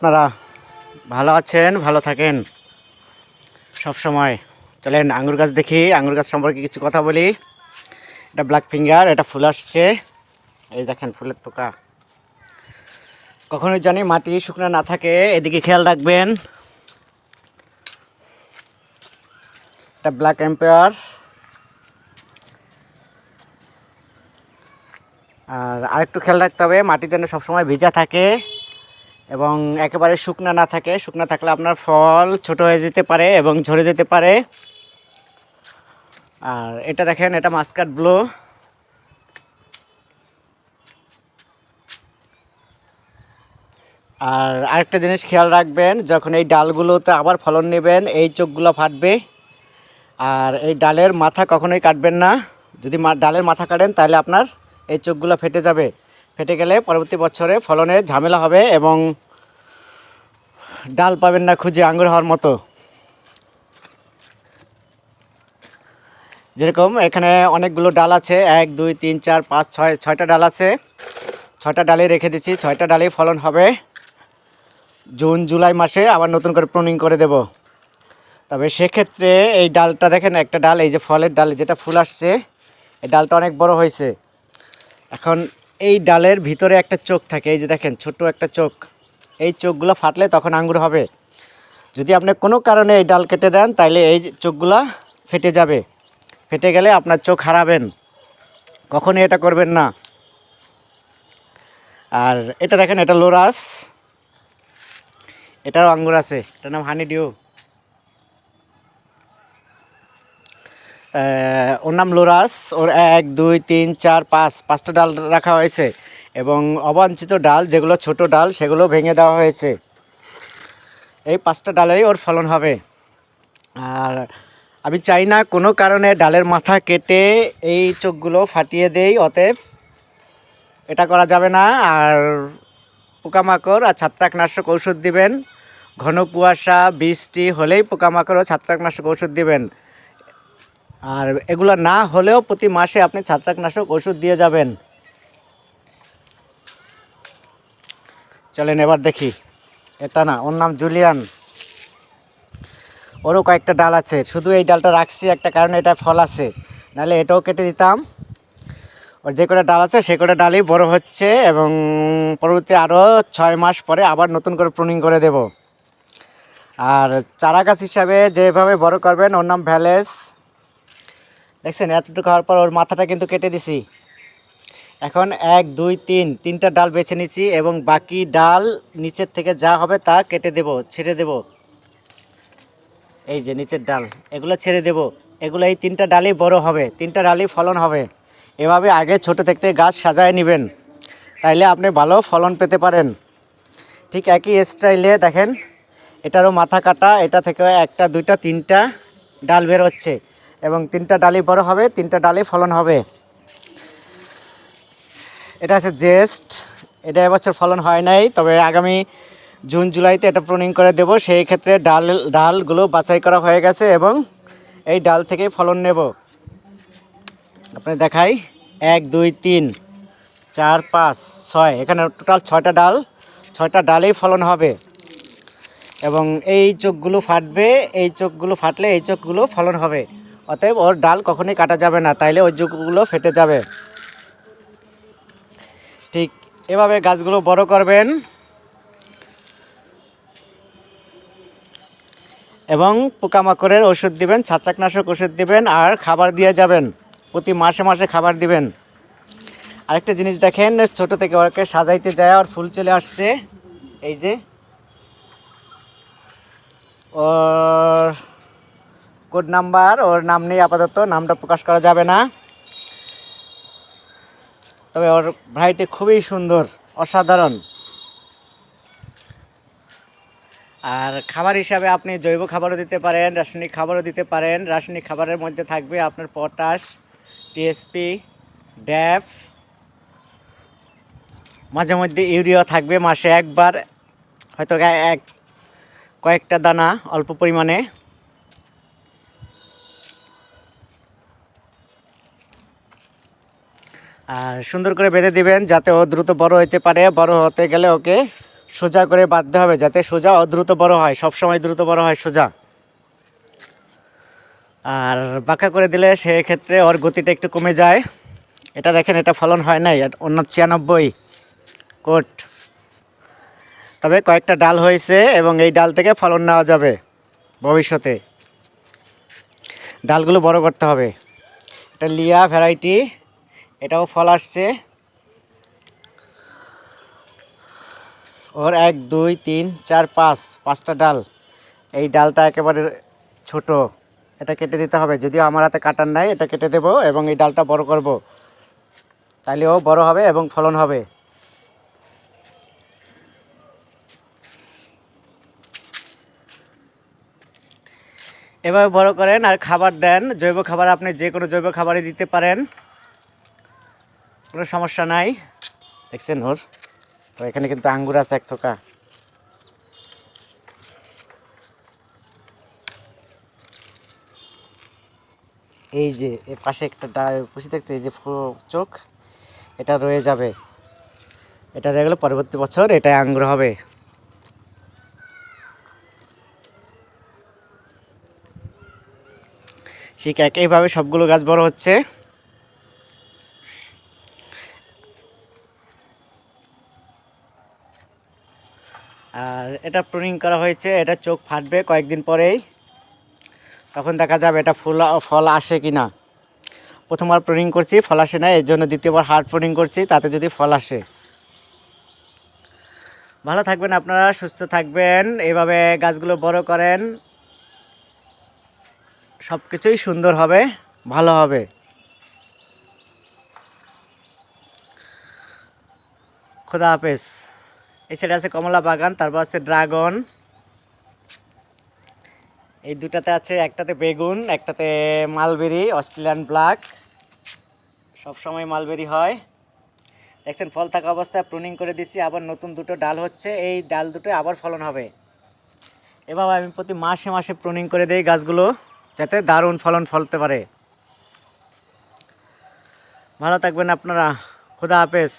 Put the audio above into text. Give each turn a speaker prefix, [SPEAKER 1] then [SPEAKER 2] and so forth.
[SPEAKER 1] আপনারা ভালো আছেন, ভালো থাকেন। সব সময় চলেন আঙ্গুর গাছ দেখি আঙুর গাছ সম্পর্কে কিছু কথা বলি। এটা ব্ল্যাক ফিঙ্গার এটা ফুল আসছে। এই দেখেন ফুলের তোকা কখনোই জানি মাটি শুকনো না থাকে, এদিকে খেয়াল রাখবেন। এটা ব্ল্যাক এম্পায়ার আর আরেকটু খেয়াল রাখতে হবে, মাটি যেন সবসময় ভিজা থাকে। এবং একেবারে শুকনা না থাকে। শুকনা থাকলে আপনার ফল ছোট হয়ে যেতে পারে এবং ঝরে যেতে পারে। আর এটা দেখেন, এটা মাস্কাট ব্লু। আর আরেকটা জিনিস খেয়াল রাখবেন, যখন এই ডালগুলোতে আবার ফলন নেবেন, এই চোখগুলো ফাটবে। আর এই ডালের মাথা কখনোই কাটবেন না। যদি ডালের মাথা কাটেন, তাহলে আপনার এই চোখগুলো ফেটে যাবে। ফেটে গেলে পরবর্তী বছরে ফলনের ঝামেলা হবে এবং ডাল পাবেন না খুঁজে আঙুর হওয়ার মতো। যেরকম এখানে অনেকগুলো ডাল আছে, এক, দুই, তিন, চার, পাঁচ, ছয়, ছয়টা ডাল আছে। ছয়টা ডালে রেখে দিচ্ছি, ছয়টা ডালেই ফলন হবে। জুন, জুলাই মাসে আবার নতুন করে প্রুনিং করে দেব। তবে সেক্ষেত্রে এই ডালটা দেখেন, একটা ডাল, এই যে ফলের ডাল, যেটা ফুল আসছে, এই ডালটা অনেক বড় হয়েছে। এখন এই ডালের ভিতরে একটা চোখ থাকে, এই যে দেখেন ছোট্ট একটা চোখ। এই চোখগুলো ফাটলে তখন আঙ্গুর হবে। যদি আপনি কোনো কারণে এই ডাল কেটে দেন, তাইলে এই চোখগুলা ফেটে যাবে। ফেটে গেলে আপনার চোখ হারাবেন। কখনই এটা করবেন না। আর এটা দেখেন, এটা লোরাস। এটারও আঙ্গুর আছে। এটার নাম হানি ডিউ ওর নাম লোরাস। ওর এক, দুই, তিন, চার, পাঁচ, পাঁচটা ডাল রাখা হয়েছে। এবং অবাঞ্ছিত ডাল, যেগুলো ছোট ডাল, সেগুলো ভেঙে দেওয়া হয়েছে। এই পাঁচটা ডালেরই ওর ফলন হবে। আর আমি চাই না কোনো কারণে ডালের মাথা কেটে এই চোখগুলো ফাটিয়ে দেই, অতএব এটা করা যাবে না। আর পোকামাকড় আর ছত্রাকনাশক ঔষধ দিবেন। ঘন কুয়াশা, বৃষ্টি হলেই পোকামাকড় ও ছত্রাকনাশক ঔষধ দিবেন। আর এগুলো না হলেও প্রতি মাসে আপনি ছত্রাকনাশক ওষুধ দিয়ে যাবেন। চলেন এবার দেখি। এটা না, ওর নাম জুলিয়ান। ওরও কয়েকটা ডাল আছে, শুধু এই ডালটা রাখছি, একটা কারণে এটা ফল আছে। নাহলে এটাও কেটে দিতাম। ওর যে কটা ডাল আছে, সে কটা ডালই বড় হচ্ছে এবং পরবর্তী আরও ছয় মাস পরে আবার নতুন করে প্রুনিং করে দেব। আর চারা গাছ হিসাবে যেভাবে বড় করবেন, ওর নাম ভ্যালেস। দেখছেন, এতটুকু হওয়ার পর ওর মাথাটা কিন্তু কেটে দিছি। এখন এক, দুই, তিন, তিনটা ডাল বেছে নিচ্ছি এবং বাকি ডাল নিচের থেকে যা হবে তা কেটে দেব, ছেড়ে দেব। এই যে নিচের ডাল, এগুলো ছেড়ে দেব। এগুলো এই তিনটা ডালই বড় হবে, তিনটা ডালই ফলন হবে। এভাবে আগে ছোট থেকে গাছ সাজায় নেবেন। তাইলে আপনি ভালো ফলন পেতে পারেন। ঠিক একই স্টাইলে দেখেন, এটারও মাথা কাটা, এটা থেকে একটা, দুইটা, তিনটা ডাল বের হচ্ছে এবং তিনটা ডালই বড় হবে, তিনটা ডালই ফলন হবে। এটা আছে জেস্ট। এটা এবছর ফলন হয় নাই, তবে আগামী জুন, জুলাইতে এটা প্রুনিং করে দেব। সেই ক্ষেত্রে ডাল, ডালগুলো বাছাই করা হয়ে গেছে এবং এই ডাল থেকেই ফলন নেব। আপনি দেখাই, এক, দুই, তিন, চার, পাঁচ, ছয়। এখানে টোটাল ছয়টা ডাল, ছয়টা ডালেই ফলন হবে। এবং এই চোখগুলো ফাটবে, এই চোখগুলো ফাটলে এই চোখগুলো ফলন হবে। অতএব ওর ডাল কখনোই কাটা যাবে না, তাইলে ওই চোখগুলো ফেটে যাবে। ঠিক এভাবে গাছগুলো বড় করবেন। এবং পোকামাকড়ের ওষুধ দিবেন, ছত্রাকনাশক ওষুধ দিবেন, আর খাবার দিয়ে যাবেন। প্রতি মাসে মাসে খাবার দিবেন। আরেকটা জিনিস দেখেন, ছোট থেকে ওকে সাজাইতে যায় আর ফুল চলে আসছে। এই যে, ওর কোড নাম্বার, ওর নাম নেই আপাতত নামটা প্রকাশ করা যাবে না। তবে ওর ভ্যারাইটি খুবই সুন্দর, অসাধারণ। আর খাবার হিসাবে আপনি জৈব খাবারও দিতে পারেন, রাসায়নিক খাবারও দিতে পারেন। রাসায়নিক খাবারের মধ্যে থাকবে আপনার পটাশ টিএসপি ড্যাফ। মাঝে মধ্যে ইউরিয়া থাকবে মাসে একবার, হয়তো এক, কয়েকটা দানা অল্প পরিমাণে। আর সুন্দর করে বেঁধে দিবেন যাতে ও দ্রুত বড় হতে পারে, বড় হতে গেলে ওকে সোজা করে বাঁধতে হবে যাতে সোজা ও দ্রুত বড় হয় সব সময় দ্রুত বড় হয় সোজা। আর বাঁকা করে দিলে সেক্ষেত্রে ওর গতিটা একটু কমে যায়। এটা দেখেন, এটা ফলন হয় নাই অন্য ছিয়ানব্বই কোট। তবে কয়েকটা ডাল হয়েছে এবং এই ডাল থেকে ফলন নেওয়া যাবে ভবিষ্যতে। ডালগুলো বড় করতে হবে। এটা লিয়া ভ্যারাইটি। এটাও ফল আসছে। ওর এক, দুই, তিন, চার, পাঁচ, পাঁচটা ডাল। এই ডালটা একেবারে ছোট। এটা কেটে দিতে হবে। যদিও আমার হাতে কাটার নাই, এটা কেটে দেবো এবং এই ডালটা বড় করব। তাহলে ও বড় হবে এবং ফলন হবে। এভাবে বড় করেন আর খাবার দেন। জৈব খাবার আপনি যে কোনো জৈব খাবারই দিতে পারেন। কোনো সমস্যা নাই। দেখছেন ওর। তো এখানে কিন্তু আঙ্গুর আছে এক থোকা। এই যে পাশে একটা কুশি দেখতে এই যে চোখ, এটা রয়ে যাবে। এটা রয়ে গেলে পরবর্তী বছর এটাই আঙ্গুর হবে। ঠিক একইভাবে সবগুলো গাছ বড় হচ্ছে আর এটা প্রুনিং করা হয়েছে, এটা চোখ ফাটবে কয়েকদিন পরেই। তখন দেখা যাবে এটা ফুল, ফল আসে কি না প্রথমবার প্রুনিং করছি, ফল আসে না এর জন্য দ্বিতীয়বার হার্ড প্রুনিং করছি, তাতে যদি ফল আসে। ভালো থাকবেন আপনারা, সুস্থ থাকবেন, এভাবে গাছগুলো বড় করেন সব কিছুই সুন্দর হবে, ভালো হবে। খোদা হাফেজ। এই সাইডে আছে কমলা বাগান, তারপর আছে ড্রাগন। এই দুটাতে আছে একটাতে বেগুন, একটাতে মালবেরি, অস্ট্রেলিয়ান ব্ল্যাক। সব সময় মালবেরি হয়। দেখছেন, ফল থাকা অবস্থায় প্রুনিং করে দিচ্ছি, আবার নতুন দুটো ডাল হচ্ছে, এই ডাল দুটো আবার ফলন হবে। এভাবে আমি প্রতি মাসে মাসে প্রুনিং করে দিই গাছগুলো, যাতে দারুণ ফলন ফলতে পারে। ভালো থাকবেন আপনারা। খুদা হাফেজ।